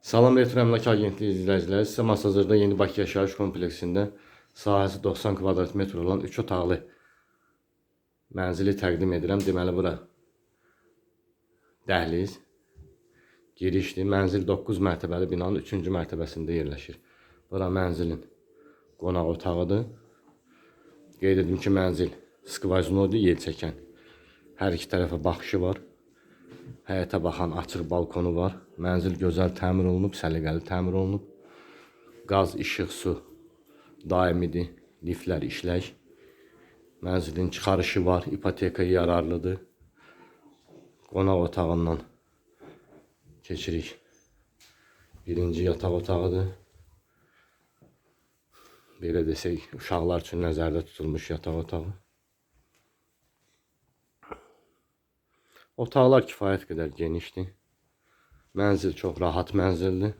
Salam Retro Əmlak Agentliyi izləyiciləri, sizə Masazırda yeni Bakı yaşayış kompleksində sahəsi 90 kvadrat metr olan 3 otaqlı mənzili təqdim edirəm. Deməli, bura dəhliz, girişdir. Mənzil 9 mərtəbəli binanın 3-cü mərtəbəsində yerləşir. Bura mənzilin qonaq otağıdır. Qeyd edim ki, mənzil skvazinodur, yel çəkən. Hər iki tərəfə baxışı var. Həyətə baxan açıq balkonu var. Mənzil gözəl təmir olunub, səliqəli təmir olunub. Qaz, işıq, su daimidir. Liflər işlək. Mənzilin çıxarışı var, ipotekaya yararlıdır. Qonaq otağından keçirik. Birinci yataq otağıdır. Belə desək, uşaqlar üçün nəzərdə tutulmuş yataq otağı. Otaqlar kifayət qədər genişdir. Mənzil çox rahat mənzildir.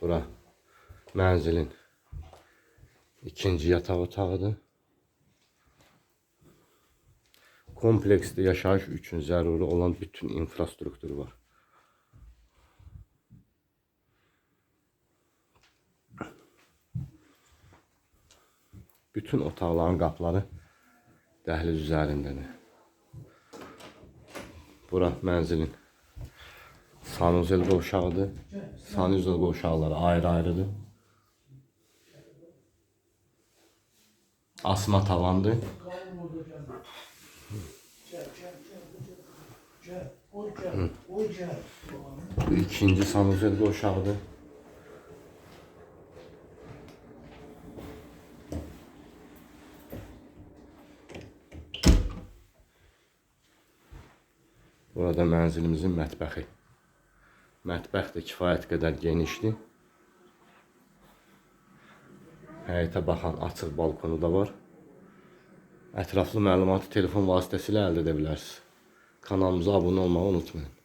Bura mənzilin ikinci yataq otağıdır. Kompleksdə yaşayış üçün zəruri olan bütün infrastruktur var. Bütün otaqların qapıları dəhliz üzərindədir. Bura mənzilin sanuzel qovşağıdır. Sanuzel qovşaqları ayrı-ayrıdır. Asma tavandır. Bu ikinci sanuzel qovşağıdır. Burada mənzilimizin mətbəxi. Mətbəx də kifayət qədər genişdir. Həyətə baxan açıq balkonu da var. Ətraflı məlumatı telefon vasitəsilə əldə edə bilərsiniz. Kanalımıza abunə olmağı unutmayın.